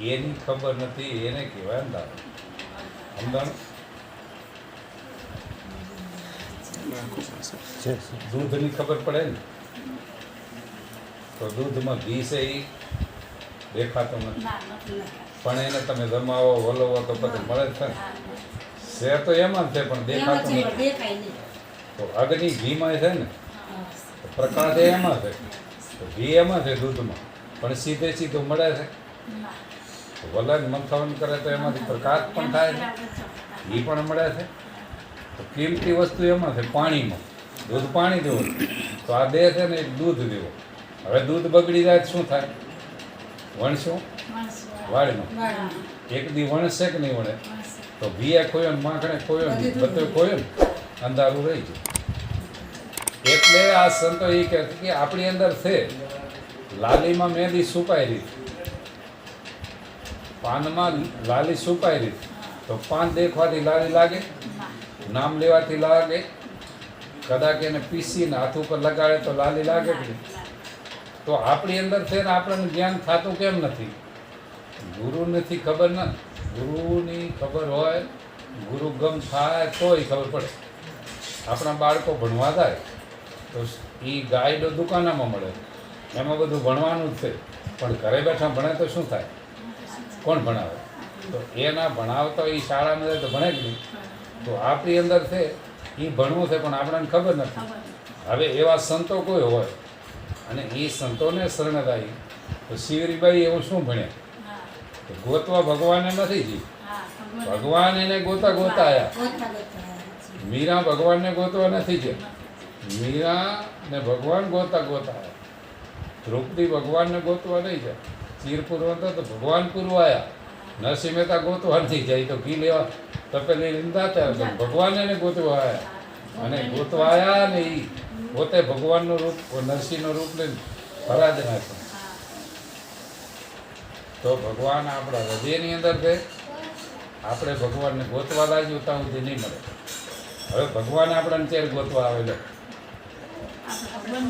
એની ખબર નથી એને કહેવાય અંધારો સમજાણ દૂધની ખબર પડે ને? તો દૂધમાં ઘી છે એ દેખાતો નથી. પણ એને તમે જમાવો વલોવો તો પછી મળે જ છે તો એમાં જ છે પણ દેખાતું નથી. તો અગ્નિ ઘીમાં છે ને? પ્રકાશ એમાં છે. તો ઘી એમાં છે દૂધમાં. પણ સીધે સીધું મળે છે? ના. તો વલણ મંથન કરે તો એમાંથી પ્રકાશ પણ થાય છે. ઘી પણ મળે છે. તો કિંમતી વસ્તુ એમાં છે પાણીમાં. દૂધ પાણી દેવું. તો આ દેહ છે ને એક દૂધ દેવો. હવે દૂધ બગડી જાય શું થાય? વણશું? વાળીમાં. એક દી વણશે કે નહીં વણે. તો ભીએ ખોયો ને માખણે ખોયો ને બધું ખોયો ને અંધારું રહી ગયું. એટલે આ સંતો એ કહે કે આપણી અંદર છે લાલીમાં મહેંદી સુકાઈ રહી પાનમાં લાલી સુકાઈ રહી તો પાન દેખવાથી લાલી લાગે, નામ લેવાથી લાગે. કદાચ એને પીસીને હાથ ઉપર લગાડે તો લાલી લાગે કે તો આપણી અંદર છે ને આપણને જ્ઞાન થતું કેમ નથી? ગુરુ નથી ખબર ના? ગુરુની ખબર હોય, ગુરુ ગમ થાય તોય ખબર પડે. આપણા બાળકો ભણવા જાય, તો એ ગાઈડો દુકાનામાં મળે. એમાં બધું ભણવાનું જ છે. પણ ઘરે બેઠા ભણે તો શું થાય? કોણ ભણાવે? તો એના ભણાવતા એ શાળામાં જાય તો ભણે જ નહીં. તો આપણી અંદર છે, એ ભણવું છે, પણ આપણને ખબર નથી. હવે એવા સંતો કોઈ હોય અને એ સંતોને શરણદાયી તો શિવરીબાઈ એવું શું ભણ્યા તો ગોતવા ભગવાને નથી જી. ભગવાન એને ગોતા ગોતા આવ્યા. મીરા ભગવાનને ગોતવા નથી જે મીરા ને ભગવાન ગોતા ગોતા આવ્યા દ્રૌપદી ભગવાનને ગોતવા નહીં જાય ચીરપુર હતા તો ભગવાન પૂરવા આયા. નરસિંહ મહેતા ગોતવાથી જાય તો ઘી લેવા. તપેલી લીંદા હતા પણ ભગવાન એને ગોતવાયા અને ગોતવાયા ને એ પોતે ભગવાનનું રૂપ નરસિંહનું રૂપ લઈને નાખ્યો. હા. તો ભગવાન આપણા હૃદયની અંદર છે. આપણે ભગવાનને ગોતવા લાગ્યું, ત્યાં સુધી નહીં મળે. હવે ભગવાન આપણને ચેર ગોતવા આવેલો? આપણે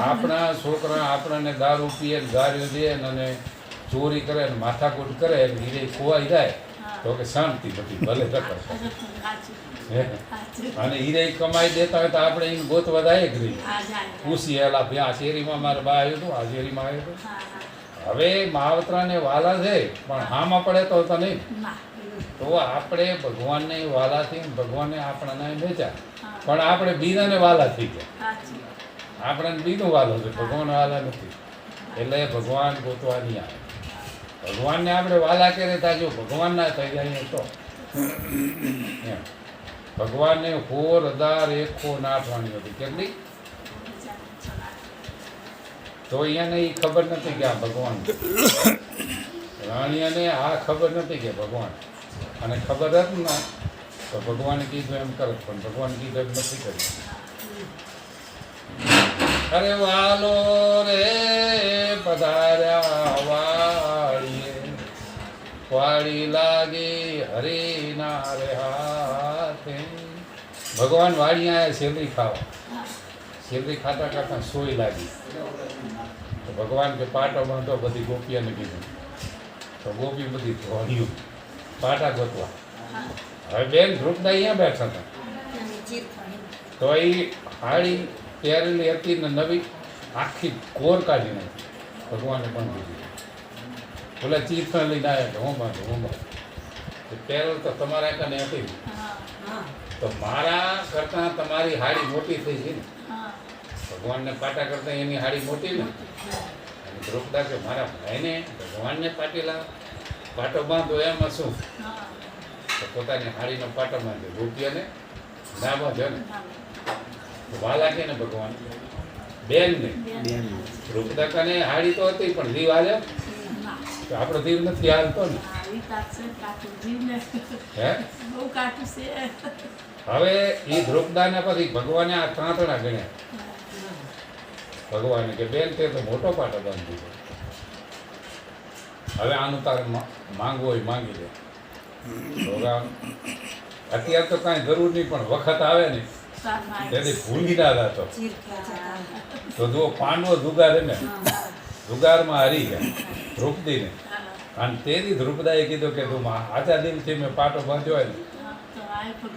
ભગવાનનું છોકરા આપણને દારૂ પીએ ગાળ્યો દે અને ચોરી કરે અને માથાકૂટ કરે હીરે ખોવાઈ જાય તો કે શાંતિ બધી ભલે? સાચું. અને હીરે કમાઈ દેતા હોય તો આપણે એને ગોત જાય જ નહીં હા, પૂછી એલા ભઈ આ શેરીમાં મારા બા આવ્યું હતું આ શેરીમાં આવ્યું હતું. હવે માવતરાને વાલા છે પણ હામાં પડે તો તો નહીં તો આપણે ભગવાનને વાલાથી ભગવાને આપણાને હા. પણ આપણે બીજાને વાલા થઈ ગયા. આપણે આપણને બીજું વાલો છે ભગવાન વાલા નથી. એટલે ભગવાન ગોતવાની આવે. ભગવાનને આપણે વાલા કરે તા જો ભગવાન ના થઈ જાય તો. ભગવાનને હોર હજાર એકો નાઠવાની હતી. કેટલી? તો અહીંયાને એ ખબર નથી કે આ ભગવાન રાણીયાને આ ખબર નથી કે ભગવાન અને ખબર જ ને તો ભગવાને કીધું એમ કરો, પણ ભગવાન કીધું એમ નથી કર્યું. અરે વાલો રે પધાર્યા વાળીએ વાળી લાગી હરીના રે હાથે. ભગવાન વાળી આયા, શેરડી ખાવા. શેરડી ખાતા ખાતા સોય લાગી. તો ભગવાન કે પાટો બાંધો, બધી ગોપીઓને કીધું. તો ગોપી બધી ધોળ્યું પાટા ગોતવા. હવે બેન ધ્રુપદા અહીંયા બેઠા હતા. તો એ હાડી પહેરેલી હતી ને નવી આખી કોર કાઢી નાખી ભગવાને પણ દીધી બોલે ચીથા લઈને આવ્યા હું બાંધું હું બાંધું તો પહેરેલ તો તમારા કને હતી. તો મારા કરતાં તમારી હાડી મોટી થઈ છે ને ભગવાનને પાટા કરતાં એની હાડી મોટી ને અને કે મારા ભાઈને ભગવાનને પાટીલા પાટો બાંધો, એમાં શું. તો પોતાની હાડીનો પાટો માંગે ગોપીઓને ના બાંધ્યો ને હા. વાલા કે ને ભગવાન? બેન ને. રૂપદાકાને હાડી તો હતી પણ જીવ આજે તો આપણો જીવ નથી હાલતો ને. હવે એ દ્રૌપદાને પછી ભગવાને આ ત્રાંતણા ગણ્યા. ભગવાને કે બેન તે તો મોટો પાટો બાંધી દીધો હવે આનું તારે માંગવો માંગવું હોય માંગી લે. હવે અત્યારે તો કાંઈ જરૂર નહીં, પણ વખત આવે ને તેથી ભૂલી ના ચીર તો જુઓ પાંડવો જુગાર ને જુગારમાં હારી ગયા દ્રૌપદીને અને તેથી દ્રુપદાએ કીધું કે તું આજા દિલથી મેં પાટો બાંધ્યો હોય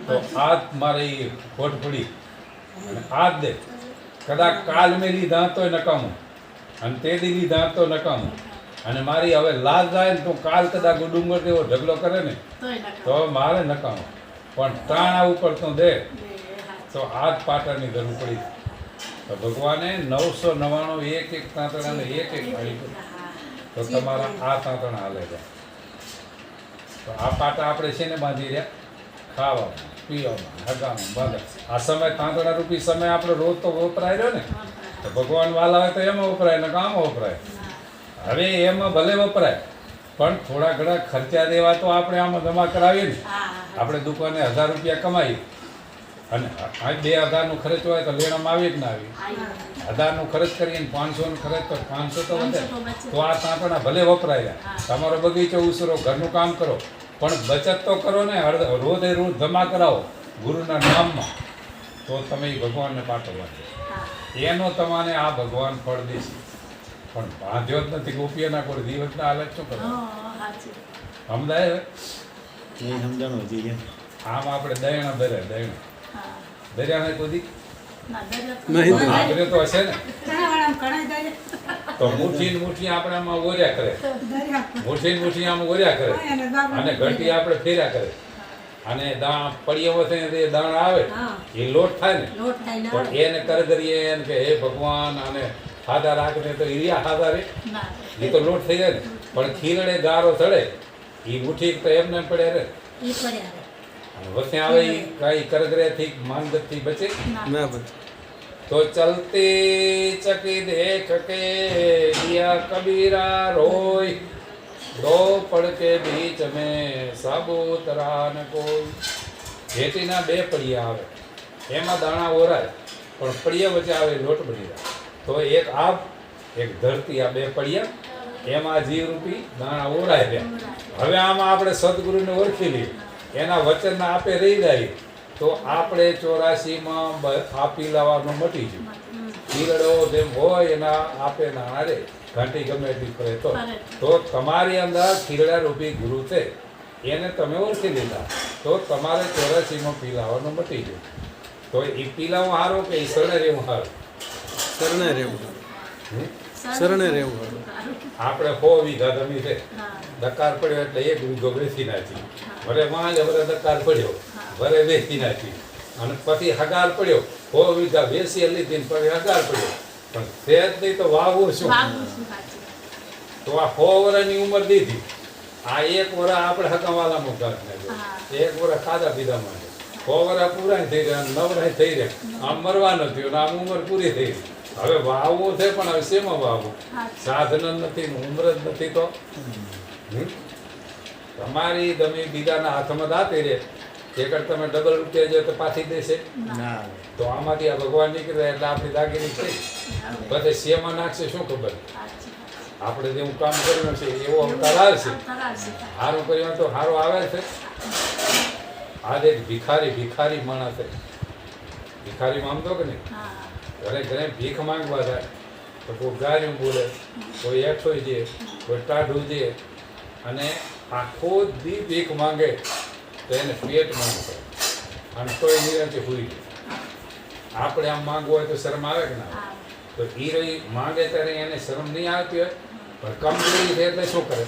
તો આ મારે એ ખોટ પડી. અને આ જ દે. કદાચ કાલ મેં લીધા તો નકામું. અને તે દી લીધા તો નકામું. અને મારી હવે લાજ જાય ને તો કાલ કદાચ ડુંગર જેવો ઢગલો કરે ને તો ખાવ. મારે નકામો. પણ તાણા ઉપર તો દે. તો હાથ. તો આ જ પાટાની જરૂર પડી. તો ભગવાને નવસો નવ્વાણું એક એક તાંતણાને એક એક ફાળી. તો તમારા આ તાંતણા હાલે છે. તો આ પાટા આપણે છે ને બાંધી રહ્યા? ખાવામાં પીવામાં હગામાં બાંધે. આ સમય તાંતણા રૂપી સમય આપણે રોજ તો વપરાય રહ્યો ને. તો ભગવાન વાલા હોય તો એમાં વપરાય ને કામ વપરાય. હવે એમાં ભલે વપરાય પણ થોડા ઘણા ખર્ચા દેવા તો આપણે આમાં જમા કરાવીએ ને. આપણે દુકાને હજાર રૂપિયા કમાઈએ. અને આ બે હજારનો ખર્ચ હોય તો લેણામાં આવી જ ના આવી. હજારનો ખર્ચ કરીને પાંચસોનો ખર્ચ તો પાંચસો તો વધે. તો આ તાંતણા ભલે વપરાય. તમારો બગીચો ઉસરો ઘરનું કામ કરો. પણ બચત તો કરો ને રોજે રોજ જમા કરાવો ગુરુના નામમાં. તો તમે ભગવાનને પાટો બાંધો એનો તમને આ ભગવાન ફળ દેશે. પણ બાંધ્યો જ નથી ગોપીઓના કોઈ દિવસના હાલત શું કરો. સમજાય એ સમજણ જોઈએ આમ આપણે દયણ ભરે દયણ. હા. દરિયાને કોઈ દરિયા તો હશે ને? તો ને આપણે આમાં ઓર્યા કરે. દરિયા. મુઠ્ઠી ને આમાં ઓર્યા કરે. અને ઘંટી આપણે ફેર્યા કરે. અને દાણ પડીએ વખતે દાણ આવે એ લોટ થાય ને. લોટ થાય ને પણ એને કરગરીએ કે હે ભગવાન અને હાદા રાખને તો એરિયા હાદા રે. એ તો લોટ થઈ જાય ને. પણ ખીરડે ગારો ચડે એ મુઠી તો એમને પડે રે. વસે આવે કઈ કરગરે થી માંગતથી બચે. ના. બચે. તો ચલતે ચકી દેખ કે દિયા કબીરા રોય. દો પડકે બીચ મે સાબુતરા ન કોઈ. જેટીના બે પડિયા આવે. એમાં દાણા ઓરાય પણ પડિયા વચ્ચે આવે લોટ બની જાય. તો એક આપ એક ધરતી આ બે પડ્યા એમાં જીવ રૂપી દાણા ઓરાય રહ્યા. હવે આમાં આપણે સદગુરુને ઓળખી લઈએ. એના વચનના આપે રહી જાય. તો આપણે ચોરાસીમાં આપી લાવવાનું મટી ગયું. ખીરડો જેમ હોય એના આપે ના હારે ઘંટી ગમે એટલી કરે તો. તો તમારી અંદર ખીરડા રૂપી ગુરુ છે. એને તમે ઓળખી લીધા. તો તમારે ચોરાસીમાં પી લાવવાનું મટી ગયું. તો એ પીલાવું સારો કે એ શરણે રહેવું સારું શરણે રહેવું શરણે રહેવું આપણે સો વીઘા જમી છે. દકાર પડ્યો એટલે એક વીઘો વેચી નાખી. ભલે માં જ વરે દકાર પડ્યો ભલે વેચી નાખી. અને પછી હગાર પડ્યો સો વીઘા વેચી લીધી ને પછી હગાર પડ્યો. પણ તે જ નહીં તો વાવું શું. તો આ સો વર્ષની ઉંમર દીધી. આ એક વરા આપણે હકાવાલામાં ઘાટ નાખ્યો એક વરા ખાધા પીધા માટે સો વરા પૂરા થઈ રહ્યા નવરા થઈ રહ્યા. આમ મરવા નથી આમ ઉંમર પૂરી થઈ ગઈ. હવે વાવવું છે પણ હવે શેમાં વાવવું? સાધન જ નથી ઉમર જ નથી તો? હમ? તમારી તમે બીજાના હાથમાં દાતે રે એકર તમે ડબલ રૂપિયા જો તો પાછી દેશે. તો આમાંથી આ ભગવાન નીકળે એટલે આપણી દાગીરી થઈ બધે શેમાં નાખશે શું ખબર? આપણે આપણે જેવું કામ કર્યું છે એવો અવતાર આવશે. સારું કર્યું તો સારું આવે છે. આજે ભિખારી ભિખારી માણસ છે. ભિખારી માનતો કે નહીં? હા. ઘરે ઘરે ભીખ માંગવા જાય તો કોઈ ગાર્યું બોલે કોઈ એઠો દે કોઈ ટાઢું છે અને આખો દી ભીખ માંગે તો એને પેટ માંગશે અને તોય નિરાંતે હુઈ આપણે આમ માંગવું હોય તો શરમ આવે કે ના. તો એ રહી માંગે ત્યારે એને શરમ નહીં આવતી હોય પણ કમજોરી છે એટલે શું કરે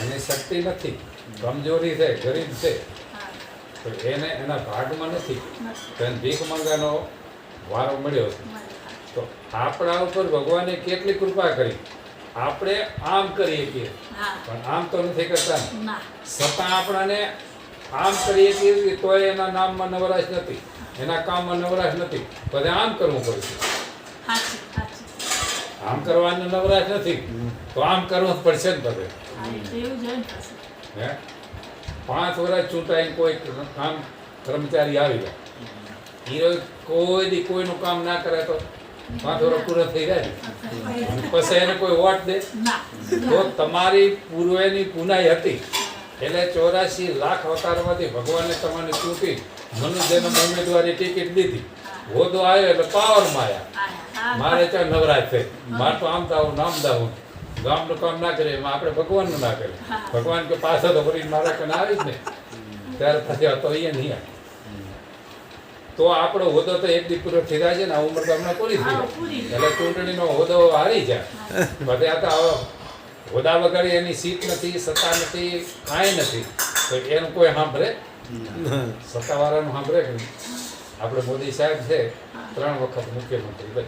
એને શક્તિ નથી કમજોરી છે ગરીબ છે તો એને એના ભાગમાં નથી નથી. તો એને ભીખ માંગવાનો વારો મળ્યો તો આપણા ઉપર ભગવાને કેટલી કૃપા કરી. આપણે આમ કરીએ છીએ પણ આમ તો નથી કરતા. છતાં આપણાને આમ કરીએ છીએ તોય એના નામમાં નવરાશ નથી. એના કામમાં નવરાશ નથી. બધે આમ કરવું પડશે. આમ કરવાનો નવરાશ નથી. તો આમ કરવું જ પડશે ને બધે. પાંચ વર્ષ ચૂંટાઈને કોઈ કામ કર્મચારી આવી જાય. હીરો કોઈ દી કોઈનું કામ ના કરે તો માથોરો પૂરો થઈ જાય પછી એને કોઈ વોટ દે. તો તમારી પૂર્વેની પુનાઈ હતી. એટલે ચોરાસી લાખ અવતારમાંથી ભગવાને તમને ચૂંટી મનુષ્યને ઉમેદવારી ટિકિટ દીધી. હોદો આવ્યો એટલે પાવરમાં આવ્યા. મારે ત્યાં નવરાજ થઈ. મારે તો આમ દાવું નામ દાવું ગામનું કામ ના કરે એમાં આપણે ભગવાનનું ના કરે ભગવાન કે પાછળ તો કરીને મારા કને આવી જ ને ત્યારે પછી હતો અહીંયા નહીં. તો આપણો હોદો તો એક દી પૂરો થઈ છે ને આ ઉંમર તો હમણાં પૂરી થઈ. એટલે ચૂંટણીનો હોદો હારી જાય. પછી આ તો આવો હોદા વગર એની સીટ નથી સત્તા નથી કાંઈ નથી. તો એનું કોઈ સાંભળે? સત્તાવાળાનું સાંભળે કે આપણે મોદી સાહેબ છે ત્રણ વખત મુખ્યમંત્રી બને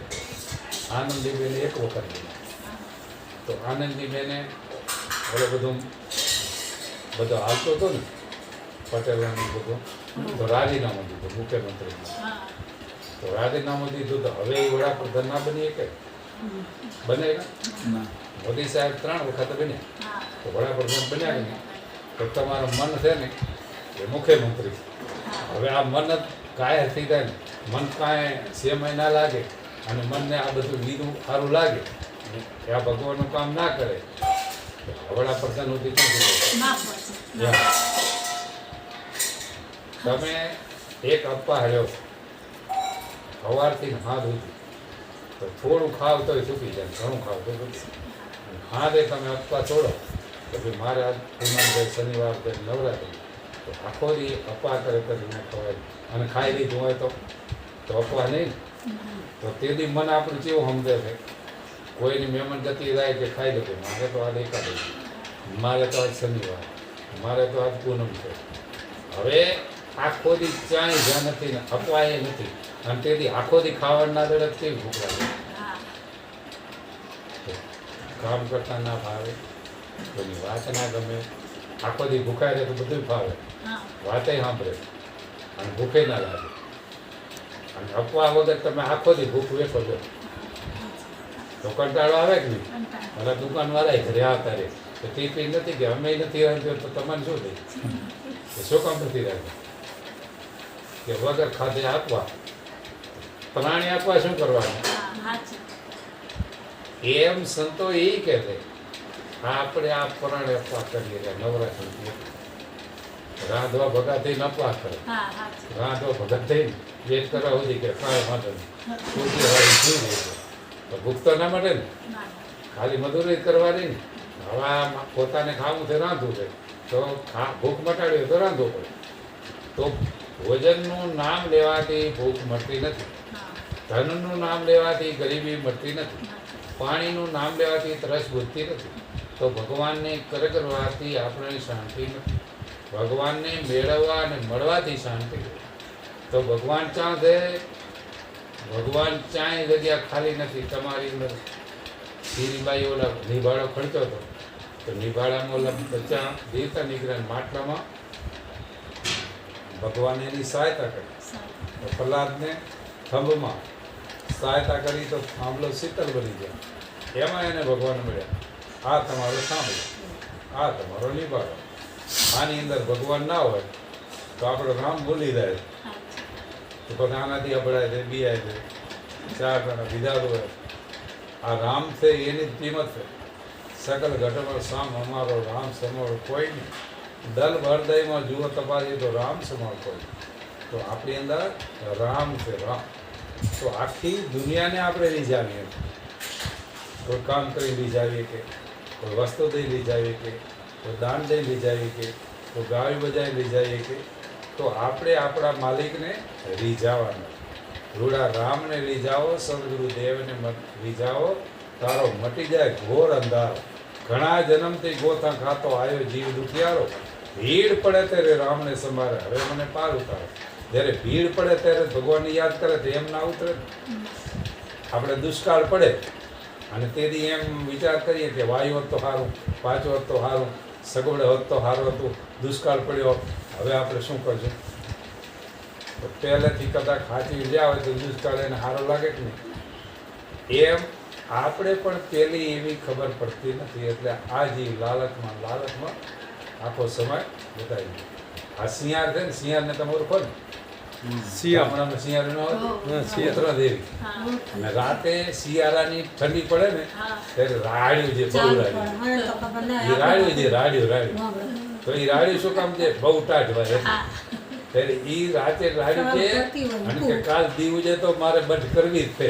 આનંદીબેન એક વખત તો આનંદીબેને હવે બધું બધો હાલતો હતો ને પટેલોનું બધું તો રાજીનામું દીધું મુખ્યમંત્રી તો રાજીનામું દીધું તો હવે એ વડાપ્રધાન ના બની કે બને મોદી સાહેબ ત્રણ વખત બન્યા. તો વડાપ્રધાન બન્યા કે નહીં? તો તમારું મન છે ને એ મુખ્યમંત્રી હવે આ મન જ કાયર થઈ જાય ને. મન કાંઈ સેમય ના લાગે અને મનને આ બધું લીધું સારું લાગે. એ આ ભગવાનનું કામ ના કરે. તો વડાપ્રધાન સુધી શું થઈ ના પડશે જાય? તમે એક અપ્પા હર્યો સવારથી હાથ ઉઠી તો થોડું ખાવ તોય ચૂકી જાય, ઘણું ખાવ તો હાથે તમે અપ્પા છોડો તો ભાઈ મારે આજ પૂનમ શનિવાર છે, નવરાત્રી. તો આખો દી અપા કરે કરીને ખવાય. અને ખાઈ લીધું હોય તો તો અપવા નહીં. તો તે દી મન આપણું કેવું સમજે છે? કોઈની મહેમાન જતી જાય કે ખાઈ લે મારે તો આ એકાદશી મારે તો આજ શનિવાર. મારે તો આજ પૂનમ છે. હવે આખો દી ચાય જ્યાં નથી ને અપવાય નથી. અને તેથી આખો દી ખાવાના દડે કેવી ભૂખ લાગે? કામ કરતા ના ભાવે કોઈની વાત ના ગમે. આખો દી ભૂખાય રહે તો બધું હા. વાતે સાંભળે અને ભૂખે ના લાગે. અને અપવા વગર તમે આખો દી ભૂખ વેઠો છો. તો કંટાળો આવે કે નહીં? મારા દુકાનવાળા ઘરે આવતા રહે. તો તે પી નથી કે અમે નથી રાંધ્યો તો તમને શું થઈ શું કામ નથી રાંધ્યો? કે વગર ખાધે આપવા. પ્રાણી આપવા શું કરવાનું? એમ સંતો એ છે, આપણે આ પ્રાણે અપવા કરીએ નવરાત્રી રાંધવા ભગા થઈને અપવા કરે. રાંધવા ભગત થઈને વેટ કરવા સુધી કે કાંઈ વાંધો તો ભૂખ તો ના મળે ને? ખાલી મજૂરી કરવાની ને? હવે પોતાને ખાવું છે રાંધવું છે. તો ભૂખ મટાડવી હોય તો રાંધવું પડે. તો ભોજનનું નામ લેવાથી ભૂખ મળતી નથી. ધનનું નામ લેવાથી ગરીબી મળતી નથી. પાણીનું નામ લેવાથી તરસ બુદ્ધતી નથી. તો ભગવાનને કર કરવાથી આપણે શાંતિ નથી. ભગવાનને મેળવવા અને મળવાથી શાંતિ તો ભગવાન ક્યાં છે? ભગવાન ક્યાંય જગ્યા ખાલી નથી, તમારી શ્રીબાઈ ઓલા નિભાળો ખર્ચો હતો તો નિભાળામાં ઓલા બચ્ચા જીવતા નીકળ્યા માટલામાં ભગવાન એની સહાયતા કરી. પ્રહલાદને થંભમાં સહાયતા કરી તો થાંભલો શીતલ બની ગયો. એમાં એને ભગવાન મળ્યા. આ તમારો સાંભળો આ તમારો નિભાળો આની અંદર ભગવાન ના હોય તો આપણો રામ ભૂલી જાય. તો પછી આનાથી અબડાય છે બિયાય છે ચાર જણા બીજા હોય. આ રામ છે એની જ કિંમત છે. સકલ ઘટમાં સામ અમારો રામ સમોર કોઈ નહીં. દલ હૃદયમાં જુઓ તપાસીએ તો રામ કોઈ તો આપણી અંદર રામ છે, રામ. તો આખી દુનિયાને આપણે રીઝાવીએ કોઈ કામ કરી રીઝાવીએ કે, કોઈ વસ્તુ દઈ રીઝાવીએ કે, કોઈ દાન દઈ રીઝાવીએ કે, કોઈ ગાય બજાવી રીઝાવીએ કે, તો આપણે આપણા માલિકને રીઝાવાના રૂડા રામને રીઝાવો સદગુરુ દેવને મત- રીઝાવો તારો મટી જાય ઘોર અંધારો. ઘણા જન્મથી ગોથા ખાતો આવ્યો જીવ દુખિયારો. ભીડ પડે ત્યારે રામને સંભાળે. હવે મને પાર ઉતારે. જ્યારે ભીડ પડે ત્યારે ભગવાનને યાદ કરે તો એમ ના ઉતરે. આપણે દુષ્કાળ પડે. અને તેથી એમ વિચાર કરીએ કે વાયુ હોત તો સારું પાછો હોત તો સારું સગવડ હોત તો સારું હતું, દુષ્કાળ પડ્યો હવે આપણે શું કરશું? પહેલેથી કદાચ ખાંચી ગયા હોય તો દુષ્કાળ એને સારો લાગે કે નહીં? એમ આપણે પણ પહેલી એવી ખબર પડતી નથી. એટલે આ જીવ લાલચમાં લાલચમાં આખો સમય બતાવી આ સિંહાર છે ને શિયાળને તમે ઓળખો ને શિયાળ. ગામડામાં શિયાળ દેવી. અને રાતે શિયાળાની ઠંડી પડે ને ત્યારે રાડ્યું જે બહુ રાડ્યું. રાડ્યું જે રાડ્યું રાડ્યું. તો એ રાડ્યું શું કામ છે? બહુ ટાઢ હોય એટલે. ત્યારે એ રાતે રાડ્યું હોય, અને કે કાલ દીવ છે તો મારે બંધ કરવી જ છે.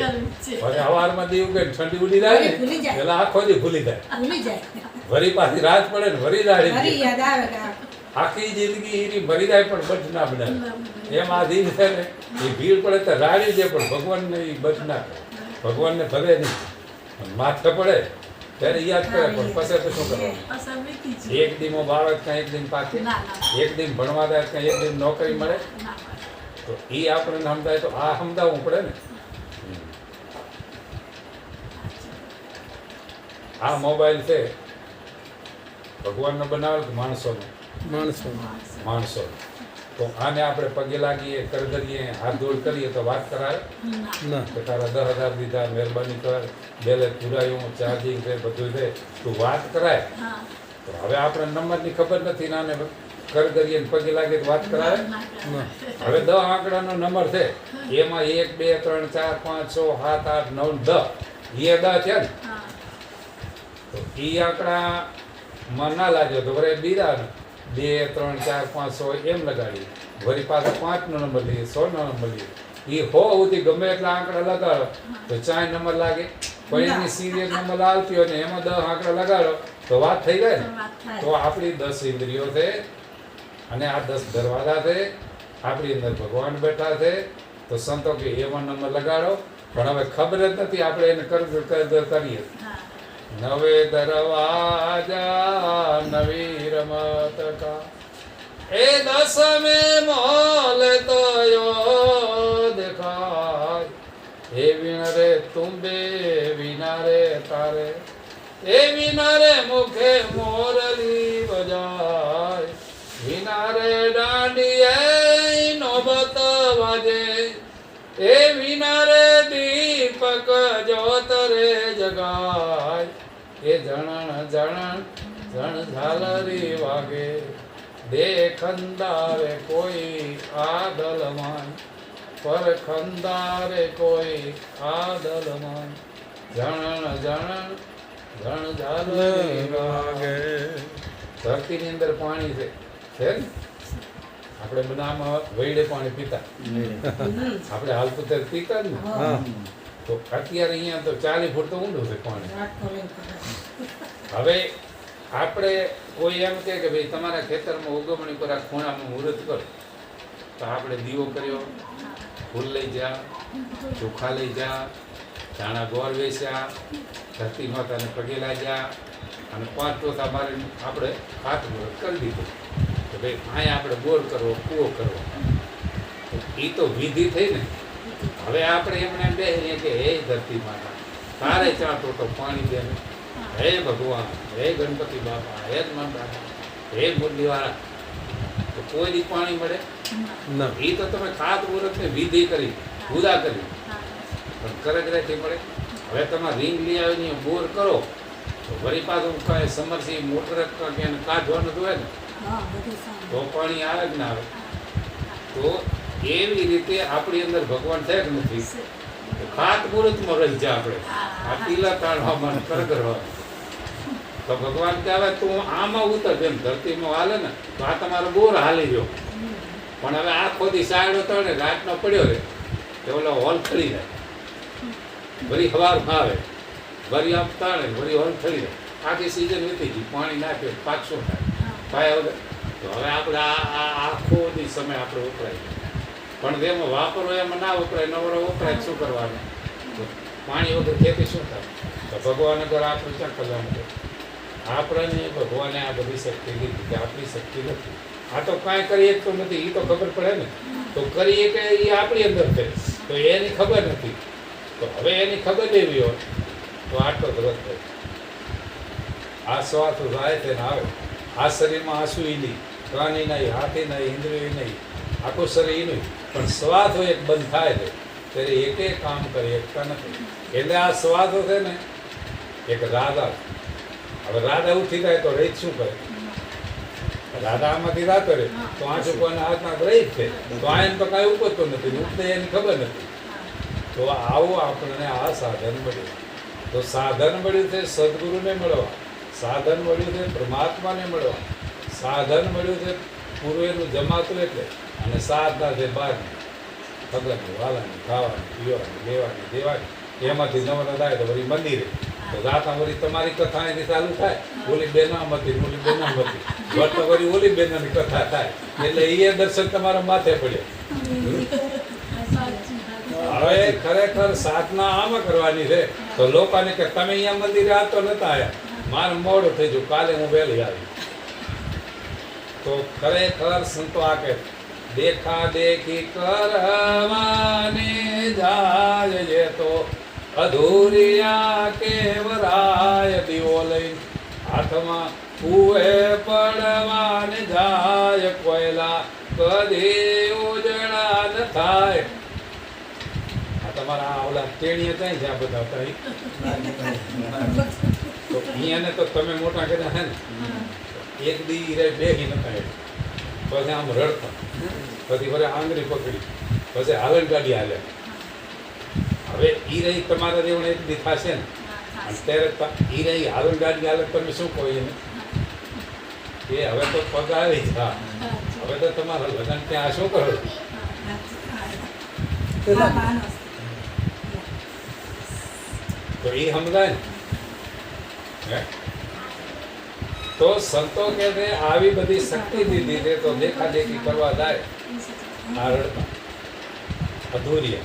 હવે સવારમાં દીવ કે ઠંડી ઉડી જાય. પેલા આખો દી ભૂલી જાય. ભૂલી જાય. વરી પાછી રાત પડે ને વરી દાડી યાદ આવે કે આ આખી જિંદગી એની મરી જાય પણ બચ ના બનાવે એમ આ દિન છે ને એ ભીડ પડે તો રાડી દે પણ ભગવાનને એ બચ ના કરે ભગવાનને ભરે નહીં માથે પડે. ત્યારે યાદ કરે પણ પછી તો શું કરવાનું. એક દીમાં બાળક કાંઈ એક દિન પાકે ના. એક દિન ભણવા જાય કાંઈ એક દિન નોકરી મળે. મળે. તો એ આપણને સમજાય તો આ સમજાવવું પડે ને. આ મોબાઈલ છે ભગવાનનો બનાવેલ કે માણસોનો? માણસો માણસો તો આને આપણે પગે લાગીએ કરગરીએ હાથ દોડ કરીએ તો વાત કરાય? ના. તો કે તારા દસ હજાર દીધા મહેરબાની કર બેલે પૂરાયું ચાર્જિંગ છે બધું છે તું વાત કરાય. હા. તો હવે આપણે નંબરની ખબર નથી ને આને કરગરીએ ને પગે લાગે તો વાત કરાય? ના હવે દસ આંકડાનો નંબર છે. એમાં એક બે ત્રણ ચાર પાંચ છ સાત આઠ નવ દસ એ દસ છે ને? તો એ આંકડામાં ના લાગ્યો તો વરે બીરા બે ત્રણ ચાર પાંચ સો એમ લગાડીએ વળી પાછા પાંચનો નંબર લઈએ સો નો નંબર લઈએ. એ હો સુધી ગમે એટલા આંકડા લગાડો તો ચાર નંબર લાગે. પણ એની સિરિયલ નંબર આવતી હોય ને એમાં દસ આંકડા લગાડો તો વાત થઈ જાય ને. તો આપણી દસ ઇન્દ્રિયો છે અને આ દસ દરવાજા છે આપણી અંદર ભગવાન બેઠા છે. તો સંતો કે એમાં નંબર લગાડો. પણ હવે ખબર જ નથી આપણે એને કર કર કરીએ. નવે દરવાજા, નવી રમત કા. એ દસમે મોલ તો યો દેખાય. એ વિના રે તુંબે વિના રે તારે. એ વિના રે મુખે મોરલી બજાય. વિના રે દાંડીએ નોબત વાજે. એ વિના રે દીપક જોત રે જગાય. જણણ જણણ જણ ઝાલરી વાગે. દેખંદારે કોઈ આદલ માય પર ખંદારે કોઈ આદલ માય જણણ જણણ જણ ઝાલરી વાગે. ધરતીની અંદર પાણી છે. છે ને? આપણે બનાવમાં વૈડે પાણી પીતા. આપણે હાલ પુત્ર પીતા ને. હા. તો અત્યારે અહીંયા તો ચાલી ફૂટ તો ઊંડું છે પાણી. હવે આપણે કોઈ એમ કહે કે ભાઈ તમારા ખેતરમાં ઉગમણી પર આ ખૂણામાં મુહૂર્ત કરો. તો આપણે દીવો કર્યો ફૂલ લઈ જા ચોખા લઈ જા ધાણા ગોળ વેચ્યા ધરતી માતાને પગે લાગ્યા અને પાંચ ચોથા મારે આપણે હાથ મુહૂર્ત કરી દીધું. કે ભાઈ અહીંયા આપણે બોર કરવો કૂવો કરવો. એ તો વિધિ થઈ ને. હવે આપણે એમને એમ કે હે ધરતી માતા તારે ચા તો પાણી દે હે ભગવાન હે ગણપતિ બાપા હે મંદાતા હે મુરલીવાળા. તો કોઈ દી પાણી મળે? એ તો તમે ખાત મુહૂર્તને વિધિ કરી પૂજા કરી. પણ કરગરેથી મળે? હવે તમે રીંગ લઈ આવીને બોર કરો. તો વળી પાછું કાંઈ સમરસી મોટર કાઢવાનું હોય ને. તો પાણી આવે જ ના આવે. તો એવી રીતે આપણી અંદર ભગવાન છે કે નથી? તો ખાત મુહૂર્તમાં રહી જાય આપણે. આ ટીલા મન ને કરગરવા તો ભગવાન કહેવાય તું આમાં ઉતર જેમ ધરતીમાં હાલે ને તો આ તમારો બોર હાલી ગયો. પણ હવે આ ખોદી સાયડો ને રાતનો પડ્યો રે તો ઓલો હોલ ખડી જાય. ભરી હવારમાં આવે. વળી આમ તાણે ભરી હોલ ખડી જાય. આખી સિઝન વીતી ગઈ. પાણી નાખ્યો પાછો થાય? પાયા વગર. તો હવે આપણે આ આખો સમય આપણે વપરાય પણ જેમાં વાપરો, એમાં ના વપરાય, નવરો વપરાય શું કરવાનું? પાણી વગર ખેતી શું થાય? તો ભગવાન અગર આપણે ક્યાં કલ્યાણ છે આપણને ભગવાને આ બધી શક્તિ દીધી કે આપણી શક્તિ નથી. આ તો કાંઈ કરીએ તો નથી એ તો ખબર પડે ને. તો કરીએ કે એ આપણી અંદર છે. તો એની ખબર નથી. તો હવે એની ખબર લેવી હોય, તો આટલો ધરત થાય આ શ્વાસ જાય તેને આવે. આ શરીરમાં આંસુ નહીં. કાની નહીં, હાથી નહીં, ઇન્દ્રિય નહીં. આખું શરીર નહીં. પણ સ્વાદો હોય એક બંધ થાય છે ત્યારે એકે કામ કરી એકતા નથી. એટલે આ સ્વાદો છે ને એક રાધા હવે રાધા ઉઠી જાય તો રહી શું કરે? રાધા આમાંથી રાહ. કરે તો આ કોઈના હાથમાં રહી જ છે. તો આ એમ તો કાંઈ ઉપજતો નથી ઉપતે એની ખબર નથી. તો આવું આપણને આ સાધન મળ્યું. તો સાધન મળ્યું છે સદગુરુને મળવા. સાધન મળ્યું છે પરમાત્માને મળવા. સાધન મળ્યું છે પૂર્વેનું જમાતું એટલે અને સાતના જે છે બાર ભગવાનની, વાલાની, ખાવાની, પીવાની, લેવાની, દેવાની, એમાંથી નવરા થાય તો વળી મંદિરે. તો રાતા વળી તમારી કથા એની ચાલુ થાય, ઓલી બેનામતી ઓલી બેનામતી. વટ તો વળી ઓલી બેનાની કથા થાય. એટલે એ દર્શન તમારા માથે પડ્યા હવે ખરેખર સાધના આમાં કરવાની છે, તો લોકોને કે તમે અહીંયા મંદિરે આવતો નતા આવ્યા મારે મોડું થઈ ગયું, કાલે હું વહેલી આવી. તો ખરેખર સંતો આ કહે દેખા દેખી કરવાને જાય જે તો અધૂરિયા કેવરાય દીવો લઈ. હાથમાં કુએ પડવાને જાય કોયલા કદી ઉજળા ન થાય. આ તમારા આ ઓલા તેણીએ ત્યાં જ્યાં બધા? હતા? તો અહીંયાને તો તમે મોટા કર્યા હે ને? એક દી રે બેહી નતા નખાય. પછી આમ રડતા. પછી વરે આંગળી પકડી. પછી હાલન ગાડી હાલે. હવે ઈ રહી તમારા રેવણ એક દી થશે ને. અત્યારે ઈ રહી હાલન ગાડી હાલે તમે શું કહો એને? એ હવે તો પગ આવી હા હવે તો તમારા લગ્ન ત્યાં શું કરો? તો એ સમજાય ને. હે? તો સંતો કે છે આવી બધી શક્તિ દીધી છે તો દેખાદેખી કરવા જાય રડતા અધૂરી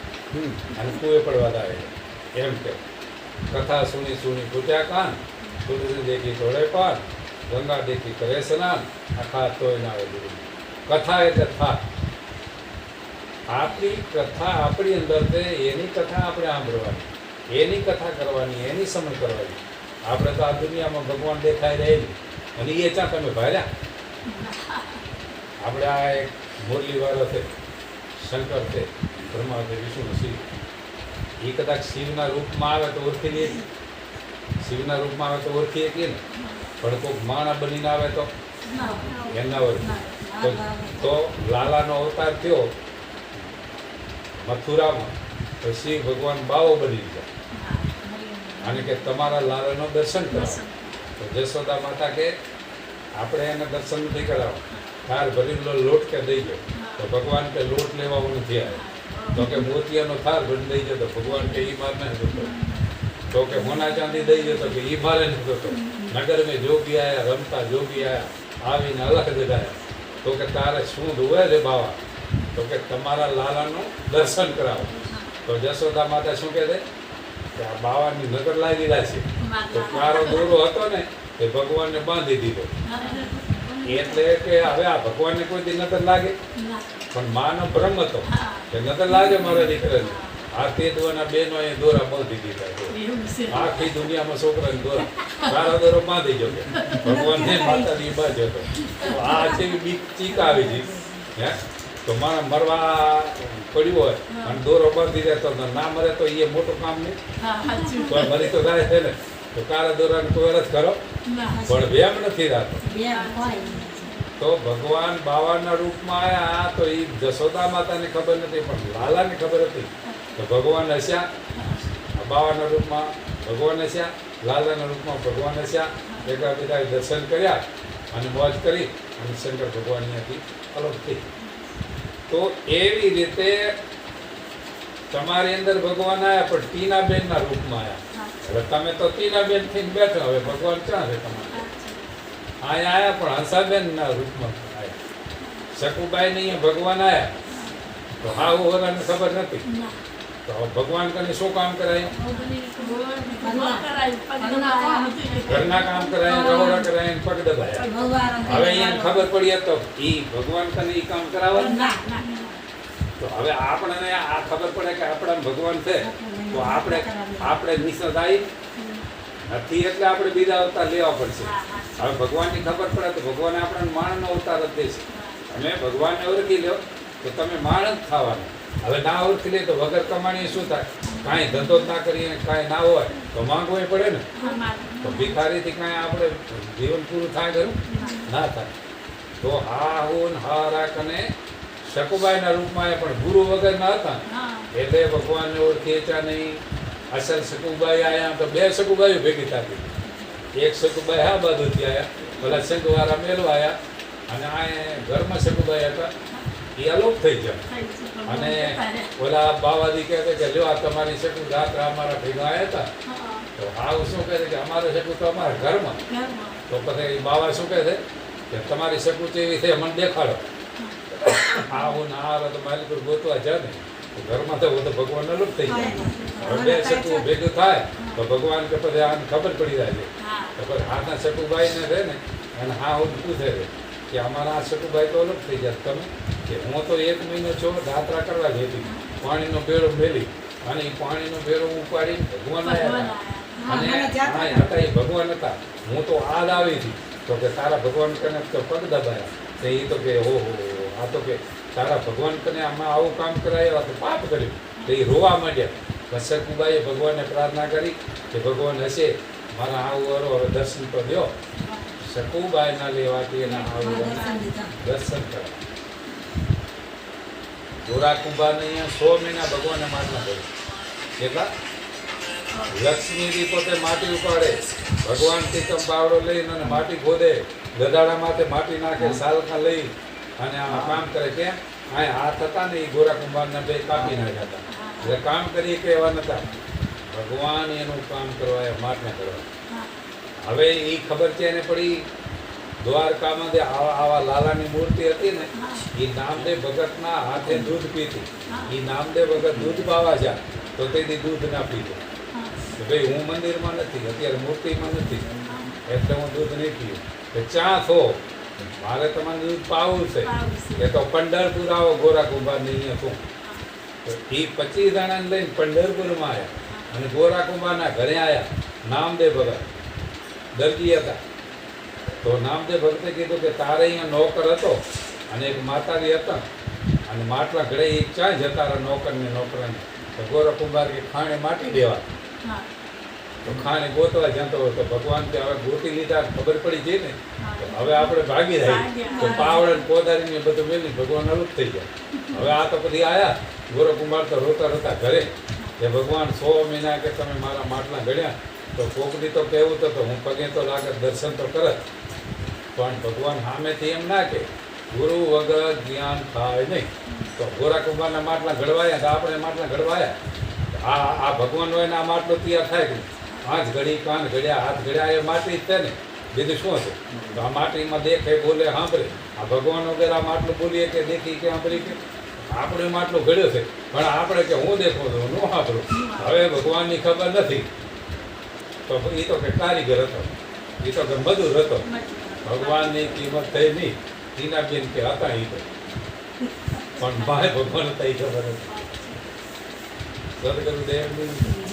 અને કુએ પડવા જાય એમ કે. કથા સુની સુની ફૂટ્યા કાન. તુલસી દેખી તોડે પાન ગંગા દેખી કરે સ્નાન. આખા તોય ના આવે કથા એટલે થા આપણી કથા આપણી અંદર છે એની કથા આપણે સાંભળવાની. એની કથા કરવાની એની સમજ કરવાની. આપણે તો આ દુનિયામાં ભગવાન દેખાઈ રહેલી. અને એ ચા તમે ભાર્યા? આપણે આ એક મુરલીવાળો છે શંકર છે બ્રહ્મા છે વિષ્ણુ શિવ. એ કદાચ શિવના રૂપમાં આવે તો ઓળખી લઈએ શિવના રૂપમાં આવે તો ઓળખી કે ને પણ કોઈક માણા બનીને આવે તો? એમના ઓળખી તો તો લાલાનો અવતાર થયો મથુરામાં તો શિવ ભગવાન બાવો બની ગયા. અને કે તમારા લાલાનો દર્શન કરાવો. તો જશોદા માતા કે આપણે એને દર્શન નથી કરાવો થાર ભરીને લોટ કે દઈ ગયો તો ભગવાન કે લોટ લેવાનું નથી આવ્યો. તો કે મોતિયાનો થાર ભરી દઈ ગયો તો ભગવાન કે એ માર નથી થતો તો કે હોના ચાંદી દઈ ગયો તો કે એ મારે નથી થતો નગર મેં જોગી આયા, રમતા જોગી આયા, આવીને અલગ જગાયા તો કે તારે શું ધોવે છે બાવા? તો કે તમારા લાલાનું દર્શન કરાવો. તો જશોદા માતા શું કહે છે? કે આ બાવાની નગર લાવી દીધા છે. તો કારો દોરો હતો ને એ ભગવાનને બાંધી દીધો. એટલે કે હવે આ ભગવાનને કોઈ દી નજર લાગે. પણ માનો ભ્રમ હતો કે નતર લાગે મારા દીકરાને. આ તે દોના બેનો એ દોરા બાંધી દીધા આખી દુનિયામાં છોકરાને દોરા. કારો દોરો બાંધી જો ભગવાનને માતાજી હતો. તો આ છે બીક ચીક આવી છે. હે? તો મારા મરવા પડ્યું હોય અને દોરો બાંધી જાય તો ના મરે તો એ મોટું કામ નહીં. પણ મરી તો જાય છે ને. તો કાળા દોરાને કોઈ જ કરો. પણ વેમ નથી રાતો. તો ભગવાન બાવાના રૂપમાં આવ્યા તો એ જશોદા માતાને ખબર નથી પણ લાલાને ખબર હતી. તો ભગવાન હસ્યા. બાવાના રૂપમાં ભગવાન હસ્યા લાલાના રૂપમાં ભગવાન હસ્યા. ભેગા દર્શન કર્યા અને મોજ કરી અને શંકર ભગવાન અહીંયાથી અલગ થઈ. તો એવી રીતે તમારી અંદર ભગવાન આવ્યા પણ ટીનાબેનના રૂપમાં આવ્યા હવે તમે તો ટીનાબેન થઈને બેઠા હવે ભગવાન ક્યાં છે તમારે? અહીંયા આયા પણ હંસાબેનના રૂપમાં આયા. શકુબાઈ ને અહીંયા ભગવાન આયા. તો હા ઓરાને ખબર નથી? તો ભગવાન કને શું કામ કરાય? ઘરના કામ કરાય રવડા કરાય ને પગ દબાય. હવે અહીંયા ખબર પડી તો ઈ ભગવાન કને ઈ કામ કરાવે? તો હવે આપણને આ ખબર પડે કે આપણા ભગવાન છે. તો આપણે આપણે નિષ્ઠ આવી નથી એટલે આપણે બીજા અવતાર લેવા પડશે. હવે ભગવાનની ખબર પડે તો ભગવાન આપણને માણનો અવતાર જ દેશે. તમે ભગવાનને ઓળખી લો તો તમે માણસ જ થવાના હવે ના ઓળખી લે તો વગર કમાણી શું થાય? કાંઈ ધંધો ના કરીએ કાંઈ ના હોય તો માંગવું પડે ને. તો ભિખારીથી કાંઈ આપણે જીવન પૂરું થાય ખરું? ના થાય. તો હા હું ને હા રાખ અને શકુબાઈના રૂપમાં એ પણ ગુરુ વગરના હતા એટલે ભગવાનને ઓળખી ચા નહીં. અસલ શકુબાઈ આયા તો બે શકુબાઈઓ ભેગી થતી. એક શકુબાઈ આ બાજુથી આયા પેલા શંખવાળા મેલવા આયા. અને આ ઘરમાં શકુબાઈ હતા. એ અલોપ થઈ જાય. થઈ અને ઓલા બાવાજી કહે કે લ્યો આ તમારી શકું દાત્રા અમારા ભેગા આવ્યા હતા. તો આવ શું કહે છે કે અમારે શકું તો અમારા ઘરમાં. તો પછી બાવા શું કહે છે કે તમારી શકું એવી છે મને દેખાડો. આ હું ના આવે તો મારી પર ગોતવા જાય ને ઘરમાં તો તો ભગવાન અલગ થઈ જાય હવે બે શકું ભેગું થાય તો ભગવાન કે પછી આને ખબર પડી જાય છે. પછી હાથના શકુભાઈ ને રહે ને અને હા હું પૂછે છે કે અમારા આ શકુભાઈ તો અલગ થઈ જાય તમે? કે હું તો એક મહિનો છો દાત્રા કરવા જતી. પાણીનો બેડો મેલી અને એ પાણીનો બેડો ઉપાડી ભગવાન આવ્યા અને હા, હતા એ ભગવાન હતા. હું તો આદ આવી હતી. તો કે તારા ભગવાન કને તો પગ દબાયા. તો એ તો કે હો હો આ તો કે તારા ભગવાન કને આમાં આવું કામ કરાયા તો પાપ કર્યું. તો એ રોવા માંડ્યા. પછી ભગવાનને પ્રાર્થના કરી કે ભગવાન હશે મારા આવું હવે દર્શન તો દો શકુબાઈના લેવાથી એના આવું દર્શન દીધા કરવા કુંભારને અહીંયા સો મહિના ભગવાને માટલા કર્યું કેટલા? લક્ષ્મીજી પોતે માટી ઉપાડે. ભગવાન ટીકમ બાવડો લઈને અને માટી ખોદે. ગદાડા માથે માટી નાખે સાલખા લઈ અને આ કામ કરે કે આ હાથ હતા ને એ ગોરા કુંભારના બે કાપી નાખ્યા હતા. એટલે કામ કરી કે એવા નતા. ભગવાન એનું કામ કરવા એ માટને કરવા. હવે એ ખબર છે એને પડી દ્વારકામાં જે આવા આવા લાલાની મૂર્તિ હતી ને એ નામદેવ ભગતના હાથે દૂધ પીતી એ નામદેવ ભગત દૂધ પાવા જા તો તેથી દૂધ ના પીતું કે ભાઈ હું મંદિરમાં નથી અત્યારે મૂર્તિમાં નથી. એટલે હું દૂધ નહીં પીવું. કે ચા થો. મારે તમારે દૂધ પાવું છે. એ તો પંઢરપુર આવો ગોરા કુંભારની અહીંયા શું તો એ પચીસ જણાને લઈને પંઢરપુરમાં આવ્યા અને ગોરા કુંભારના ઘરે આવ્યા નામદેવ ભગત. દરજી હતા. તો નામદેવ ભક્તે કીધું કે તારે અહીંયા નોકર હતો અને એક માતાજી હતા. અને માટલા ઘરે એ ક્યાં જતા રહ્યા નોકરને નોકરાને. તો ગોરખકુંભાર કે ખાણે માટી દેવા. તો ખાણે ગોતવા જતો હતો ભગવાન કે હવે ગોતી લીધા ખબર પડી જઈ ને? હવે આપણે ભાગી રહી. તો પાવડ ને કોદારી ને બધું મેલી ભગવાન અલુપ થઈ ગયા. હવે આ તો પછી આયા. ગોરો કુમાર તો રોતા રોતા ઘરે. કે ભગવાન સો મહિના કે તમે મારા માટલા ઘડ્યા. તો કોકડી તો કહેવું તો તો હું પગે તો લાગે દર્શન તો કરત. પણ ભગવાન સામેથી એમ ના કે ગુરુ વગર જ્ઞાન થાય નહીં. તો ગોરા કુંભારના માટલા ઘડવાયા તો આપણે માટલા ઘડવાયા. આ આ ભગવાન હોય ને આ માટલો તૈયાર થાય કે પાંચ ઘડી કાન ઘડ્યા, હાથ ઘડ્યા, એ માટી જ છે ને. બીજું શું હતું? તો આ માટીમાં દેખે, બોલે, સાંભળે. આ ભગવાન વગર આ માટલું બોલીએ કે દેખી કે સાંભળી કે? આપણે માટલું ઘડ્યો છે. પણ આપણે કે હું દેખો છું હું સાંભળું. હવે ભગવાનની ખબર નથી. તો એ તો કે કારીગર હતો. એ તો કે મજૂર હતો. ભગવાનની કિંમત થઈ નહીં. ટીનાબેન કે હતા એ તો. પણ ભાઈ ભગવાન થઈ ખબર હતી સદગુરુદેવની